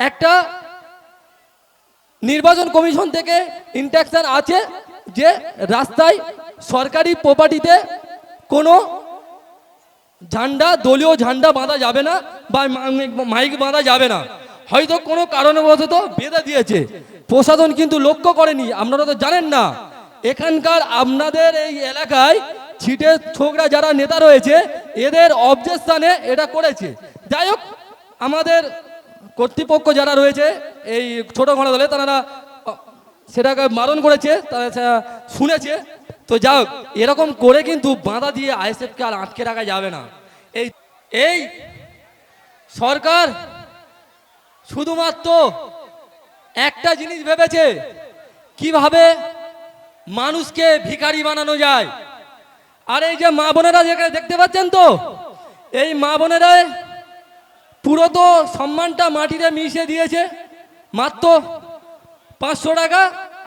একটা নির্বাচন কমিশন থেকে ইন্ট্যাকশন আছে যে রাস্তায় সরকারি প্রপার্টিতে কোনো ঝান্ডা, দলীয় ঝান্ডা বাঁধা যাবে না বা মাইক বাঁধা যাবে না। হয়তো কোনো কারণবশত বেঁধে দিয়েছে। প্রশাসন কিন্তু লক্ষ্য করেনি। আপনারা তো জানেন না, এখানকার আপনাদের এই এলাকায় ছিটে ছোকরা যারা নেতা রয়েছে, এদের অবজেকশনে এটা করেছে। যাই হোক, আমাদের কর্তৃপক্ষ যারা রয়েছে, এই ছোট ঘোড়া দলে, তারা সেটাকে মারণ করেছে, তারা শুনেছে। তো হোক এরকম করে কিন্তু বাঁধা দিয়ে আইএসএফকে আর আটকে রাখা যাবে না। এই এই সরকার শুধুমাত্র একটা জিনিস ভেবেছে, কীভাবে মানুষকে ভিখারি বানানো যায়। আর এই যে মা বোনেরা যেখানে দেখতে পাচ্ছেন তো, এই মা বোনেরা পুরো তো সম্মানটা মাটিতে মিশিয়ে দিয়েছে। মাত্র পাঁচশো টাকা,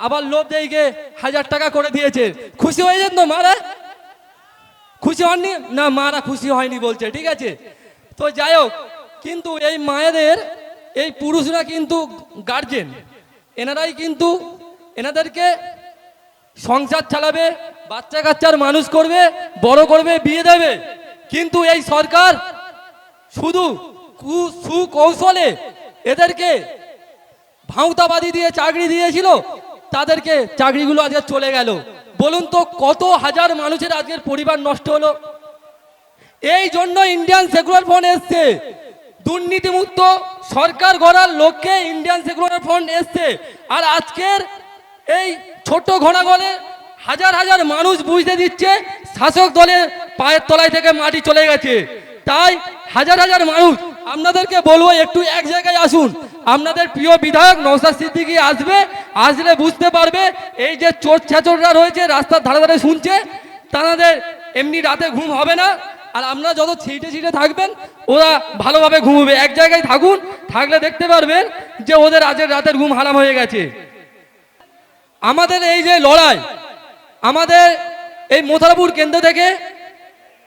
আবার লোভ দেইকে হাজার টাকা করে দিয়েছে। খুশি হয়েছেন তো মারা? খুশি হননি? না, মারা খুশি হয়নি বলছে, ঠিক আছে? তো যাই হোক, কিন্তু এই মায়েদের, এই পুরুষরা কিন্তু গার্জেন এনারাই কিন্তু এনাদেরকে সংসার চালাবে, বাচ্চা কাচ্চার মানুষ করবে, বড় করবে, বিয়ে দেবে। কিন্তু এই সরকার শুধু সুকৌশলে এদেরকে ভাঁওতাবাদী দিয়ে চাকরি দিয়েছিল, তাদেরকে চাকরিগুলো আজকে চলে গেল। বলুন তো, কত হাজার মানুষের আজকের পরিবার নষ্ট হলো? এই জন্য ইন্ডিয়ান সেকুলার ফ্রন্ট এসছে। দুর্নীতিমুক্ত সরকার গড়ার লক্ষ্যে ইন্ডিয়ান সেকুলার ফ্রন্ট এসছে। আর আজকের এই ছোট ঘোড়াগলে হাজার হাজার মানুষ বুঝতে দিচ্ছে, শাসক দলের পায়ের তলায় থেকে মাটি চলে গেছে। তাই হাজার হাজার মানুষ আপনাদেরকে বলব, একটু এক জায়গায় আসুন। আপনাদের প্রিয় বিধায়ক নৌসাদ সিদ্দিকি আসবে, আসলে বুঝতে পারবে, এই যে চোর ছেচররা রয়েছে, রাস্তার ধারে ধারে শুনছে, তাদের এমনি রাতে ঘুম হবে না। আর আপনারা যত ছিটে ছিটে থাকবেন, ওরা ভালোভাবে ঘুমবে। এক জায়গায় থাকুন, থাকলে দেখতে পারবেন যে ওদের আজের রাতের ঘুম হারাম হয়ে গেছে। আমাদের এই যে লড়াই, আমাদের এই মোথারপুর কেন্দ্র থেকে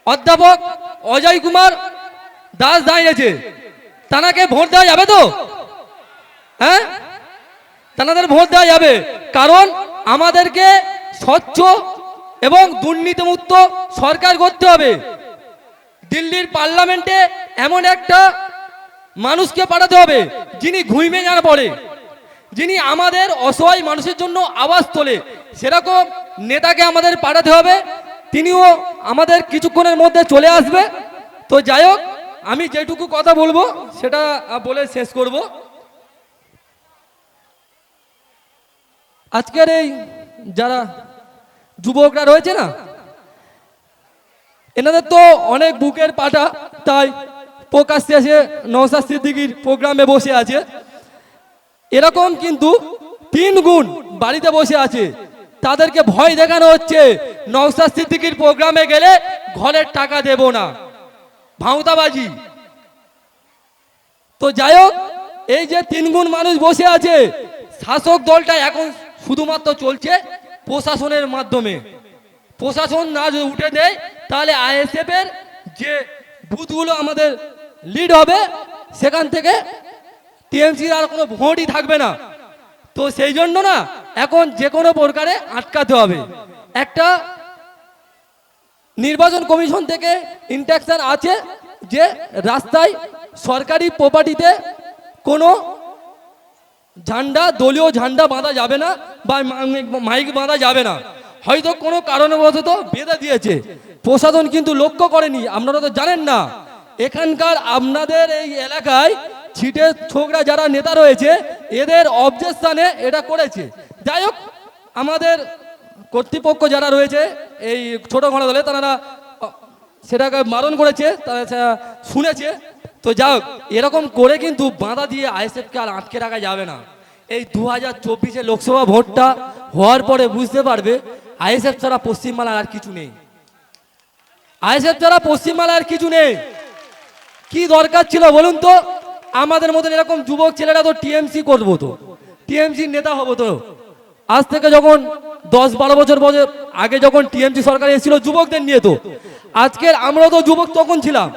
অধ্যাপক অজয় কুমার দাস দাঁড়িয়েছে তানাকে ভোট দেওয়া যাবে তো? হ্যাঁ? তাদের ভোট দেওয়া যাবে। কারণ আমাদেরকে স্বচ্ছ এবং দুর্নীতিমুক্ত সরকার করতে হবে। দিল্লির পার্লামেন্টে এমন একটা মানুষকে পাঠাতে হবে, যিনি ঘুইমে যার পড়ে, যিনি আমাদের অসহায় মানুষের জন্য আওয়াজ তোলে। সেরকম নেতাকে আমাদের পাঠাতে হবে, তিনিও আমাদের কিছুক্ষণের মধ্যে চলে আসবে। তো যাই হোক আমি যেটুকু কথা বলব, সেটা বলে শেষ করব। আজকের এই যারা যুবকরা রয়েছে না, এনাদের তো অনেক বুকের পাটা, তাই প্রকাশ্যে এসে নওসাদ সিদ্দিকির প্রোগ্রামে বসে আছে। এরকম কিন্তু তিন গুণ বাড়িতে বসে আছে। তাদেরকে ভয় দেখানো হচ্ছে নওসাদ সিদ্দিকির প্রোগ্রামে গেলে ঘরের টাকা দেব না। ভাঁওতাবাজি। তো যাই হোক এই যে তিন গুণ মানুষ বসে আছে, শাসক দলটা এখন শুধুমাত্র চলছে প্রশাসনের মাধ্যমে। প্রশাসন না যদি উঠে দেয়, তাহলে আইএসএফ এর যে বুথগুলো আমাদের লিড হবে, সেখান থেকে টিএমসির আর কোনো ভোটই থাকবে না। তো সেই জন্য না, এখন যে কোনো প্রকারে আটকাতে হবে। একটা নির্বাচন কমিশন থেকে ইন্ট্যাকশন আছে যে রাস্তায় সরকারি প্রপার্টিতে কোনো ঝান্ডা, দলীয় ঝান্ডা বাঁধা যাবে না বা মাইক বাঁধা যাবে না। হয়তো কোনো কারণবশত বেঁধে দিয়েছে। প্রশাসন কিন্তু লক্ষ্য করেনি। আপনারা তো জানেন না, এখানকার আপনাদের এই এলাকায় ছিটে ছোকরা যারা নেতা রয়েছে, এদের অবজেকশনে এটা করেছে। যাই হোক, আমাদের কর্তৃপক্ষ যারা রয়েছে, এই ছোট ঘোড়া দলে, তারা সেটাকে মারণ করেছে, তারা শুনেছে। তো যাই হোক এরকম করে কিন্তু বাঁধা দিয়ে আইএসএফকে আর আটকে রাখা যাবে না। এই দু হাজার চব্বিশে লোকসভা ভোটটা হওয়ার পরে বুঝতে পারবে, আইএসএফ ছাড়া পশ্চিমবাংলার আর কিছু নেই। আইএসএফ ছাড়া পশ্চিমবাংলার আর কিছু নেই। কি দরকার ছিল বলুন তো? আমাদের মতন এরকম যুবক ছেলেরা তো টিএমসি করব তো। টিএমসির নেতা হব তো। আজ থেকে যখন দশ বারো বছর বছর আগে যখন টিএমসি সরকার এসেছিল যুবকদের নিয়ে তো, আজকের আমরাও তো যুবক তখন ছিলাম।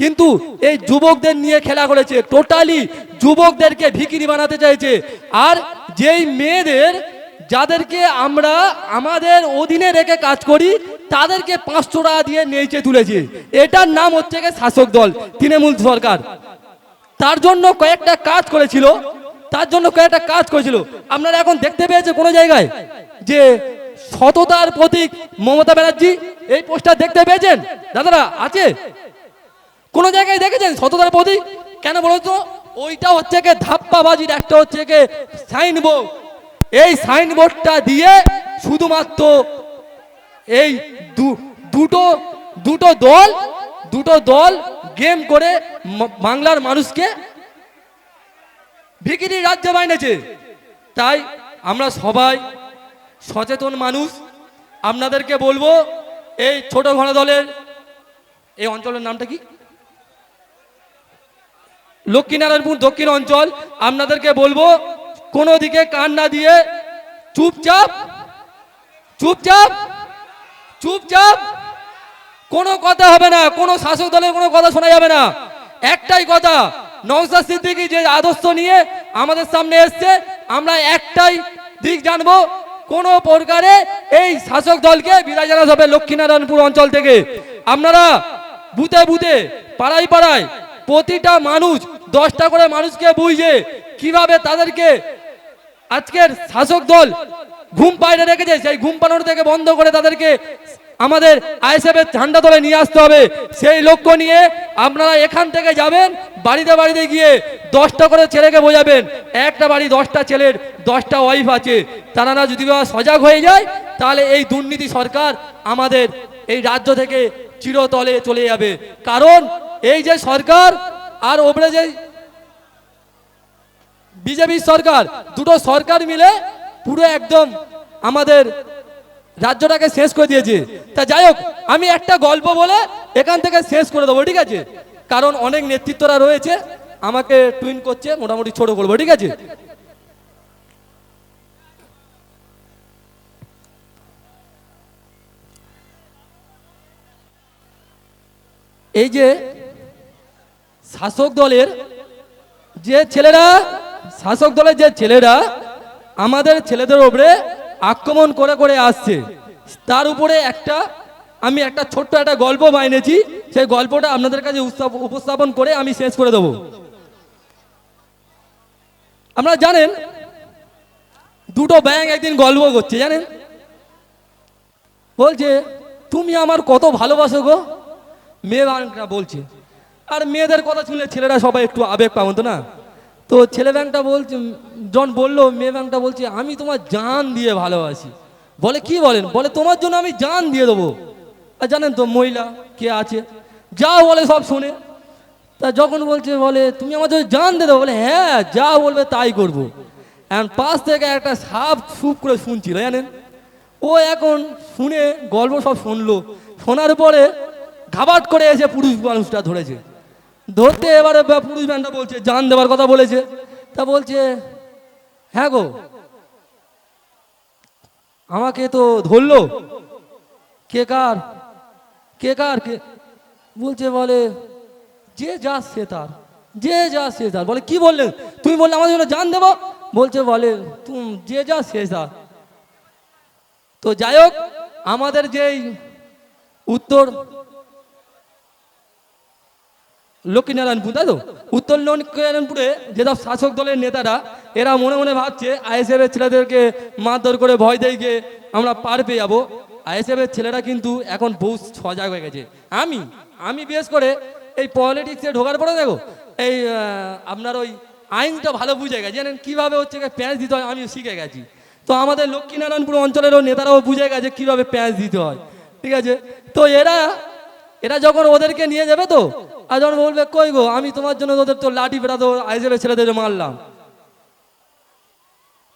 কিন্তু এই যুবকদের নিয়ে খেলা করেছে, টোটালি যুবকদেরকে ভিকিরি বানাতে চাইছে। আর যেই মেয়েদের, যাদেরকে আমরা আমাদের অধীনে রেখে কাজ করি, তাদেরকে পাঁচশো টাকা দিয়ে নেচে তুলেছে। এটার নাম হচ্ছে শাসক দল, তৃণমূল সরকার। তার জন্য কয়েকটা কাজ করেছিল। তার জন্য কয়েকটা কাজ করেছিল। আপনারা এখন দেখতে পেয়েছে কোনো জায়গায় যে সততার প্রতীক মমতা ব্যানার্জি, এই পোস্টার দেখতে পেয়েছেন? দাদারা, আছে? কোন জায়গায় দেখেছেন সততার প্রতীক? কেন বলতো ওইটা হচ্ছে কে ধাপ্পাবাজির একটা হচ্ছে কে সাইনবোর্ড। এই সাইনবোর্ডটা দিয়ে শুধুমাত্র এই দুটো দুটো দল দুটো দল গেম করে বাংলার মানুষকে ভিকিরি রাজ্যে বাইনেছে তাই আমরা সবাই সচেতন মানুষ। আপনাদেরকে বলব, এই ছোট ঘন দলের এই অঞ্চলের নামটা কি? লক্ষ্মীনারায়ণপুর দক্ষিণ অঞ্চল। আপনাদেরকে বলব, কোনো দিকে কান না দিয়ে চুপচাপ চুপচাপ চুপচাপ, কোনো কথা হবে না, কোনো শাসক দলের কোনো কথা শোনা যাবে না। একটাই কথা নওসাদ সিদ্দিকী যে আদর্শ নিয়ে আমাদের সামনে এসছে, আমরা একটাই দিক জানব, কোন প্রকারে এই শাসক দলকে বিদায় জানাতে হবে লক্ষ্মীনারায়ণপুর অঞ্চল থেকে। আপনারা বুথে বুথে, পাড়ায় পাড়ায় প্রতিটা মানুষ, দশটা করে মানুষকে বুঝে কীভাবে তাদেরকে আজকের শাসক দল ঘুম পাড়ে রেখেছে, সেই ঘুম পাড়ানো থেকে বন্ধ করে তাদেরকে আমাদের আইএসএফের ঝান্ডা তলে নিয়ে আসতে হবে। সেই লক্ষ্য নিয়ে আপনারা এখান থেকে যাবেন, বাড়িতে বাড়িতে গিয়ে দশটা করে ছেলেকে বোঝাবেন। একটা বাড়ি দশটা ছেলের, দশটা ওয়াইফ আছে। তারা যদি বা সজাগ হয়ে যায়, তাহলে এই দুর্নীতি সরকার আমাদের এই রাজ্য থেকে চিরতলে চলে যাবে। কারণ এই যে সরকার আর ওপরে যে বিজেপি সরকার, দুটো সরকার মিলে পুরো একদম আমাদের রাজ্যটাকে শেষ করে দিয়েছে। তা যাই হোক, আমি একটা গল্প বলে এখান থেকে শেষ করে দেবো, ঠিক আছে? কারণ অনেক নেতৃত্বরা রয়েছে, আমাকে টুইন করছে, মোটামুটি ছোট করব, ঠিক আছে? এই যে শাসক দলের যে ছেলেরা, শাসক দলের যে ছেলেরা, আমাদের ছেলেদের উপরে আক্রমণ করে করে আসছে। তার উপরে একটা, আমি একটা ছোট্ট একটা গল্প বানিয়েছি। সেই গল্পটা আপনাদের কাছে উপস্থাপন করে আমি শেষ করে দেবো। আপনারা জানেন, দুটো ব্যাংক একদিন গল্প করছে, জানেন? বলছে, তুমি আমার কত ভালোবাসো গো। মেয়ে বলছে, আর মেয়েদের কথা শুনলে ছেলেরা সবাই একটু আবেগ পাবেন তো না? তো ছেলে ব্যাংকটা বলছে, জন বলল, মেয়ে ব্যাংকটা বলছে, আমি তোমার জান দিয়ে ভালোবাসি। বলে, কি বলেন? বলে, তোমার জন্য আমি জান দিয়ে দেবো। আর জানেন তো, মহিলা কে আছে? যা বলে, সব শুনে। তা যখন বলছে, বলে, তুমি আমার জন্য জান দিয়ে দেবো বলে হ্যাঁ যা বলবে তাই করব। এখন পাশ থেকে একটা সাপ সুপ করে শুনছিল, জানেন? ও এখন শুনে গল্প সব শুনলো। শোনার পরে ঘাবাট করে এসে পুরুষ মানুষটা ধরেছে। ধরতে এবারে পুরুষ ম্যানটা বলছে, জান দেওয়ার কথা বলেছে। তা বলছে হ্যাঁ গো, আমাকে তো ধরলো। কে কার? কে কার? কে? বলছে, বলে, যে যা সে তার, যে যা সে তার। বলে, কি বললেন তুমি বললে আমাদের জন্য জান দেবো? বলছে, বলে, তুমি, যে যা সে তার। তো যাই হোক, আমাদের যেই উত্তর লক্ষ্মীনারায়ণপুর তাই তো? উত্তর লক্ষ্মীনারায়ণপুরে যেসব শাসক দলের নেতারা, এরা মনে মনে ভাবছে আইএসএফের ছেলেদেরকে মারধর করে ভয় দিয়ে আমরা পার পেয়ে যাব। আইএসএফের ছেলেরা কিন্তু এখন বহু সজাগ হয়ে গেছে। আমি আমি বিশেষ করে এই পলিটিক্সে ঢোকার পরে দেখো, এই আপনার ওই আইনটা ভালো বুঝে গেছে। জানেন কীভাবে হচ্ছে প্যাঁচ দিতে হয় আমি শিখে গেছি। তো আমাদের লক্ষ্মীনারায়ণপুর অঞ্চলেরও নেতারাও বুঝে গেছে কীভাবে প্যাঁচ দিতে হয়। ঠিক আছে? তো এরা এরা যখন ওদেরকে নিয়ে যাবে তো, আর যখন বলবে, কই গো, আমি তোমার জন্য ওদের তো লাঠি পেটা তো আইসেবে ছেলেদের মারলাম।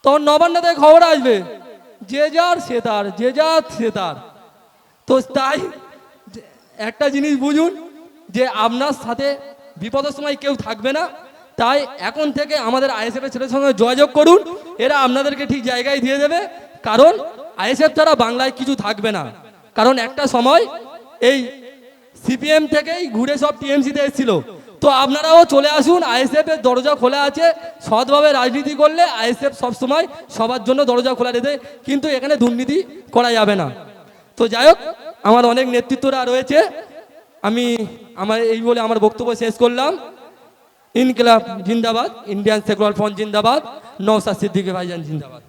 তখন নবান্ন থেকে খবর আসবে, যে যার সে তার, যে যার সে তার। তো তাই একটা জিনিস বুঝুন, যে আপনার সাথে বিপদের সময় কেউ থাকবে না। তাই এখন থেকে আমাদের আইএসএফের ছেলের সঙ্গে যোগাযোগ করুন, এরা আপনাদেরকে ঠিক জায়গায় দিয়ে দেবে। কারণ আইএসএফ ছাড়া বাংলায় কিছু থাকবে না। কারণ একটা সময় এই সিপিএম থেকেই ঘুরে সব টিএমসিতে এসেছিল। তো আপনারাও চলে আসুন, আইএসএফ এর দরজা খোলা আছে। সৎভাবে রাজনীতি করলে আইএসএফ সবসময় সবার জন্য দরজা খোলা রেখে কিন্তু এখানে দুর্নীতি করা যাবে না। তো যাই হোক, আমার অনেক নেতৃত্বরা রয়েছে। আমি আমার এই বলে আমার বক্তব্য শেষ করলাম। ইনকিলাব জিন্দাবাদ, ইন্ডিয়ান সেকুলার ফ্রন্ট জিন্দাবাদ নৌসাদ সিদ্দিকী ভাইজান জিন্দাবাদ।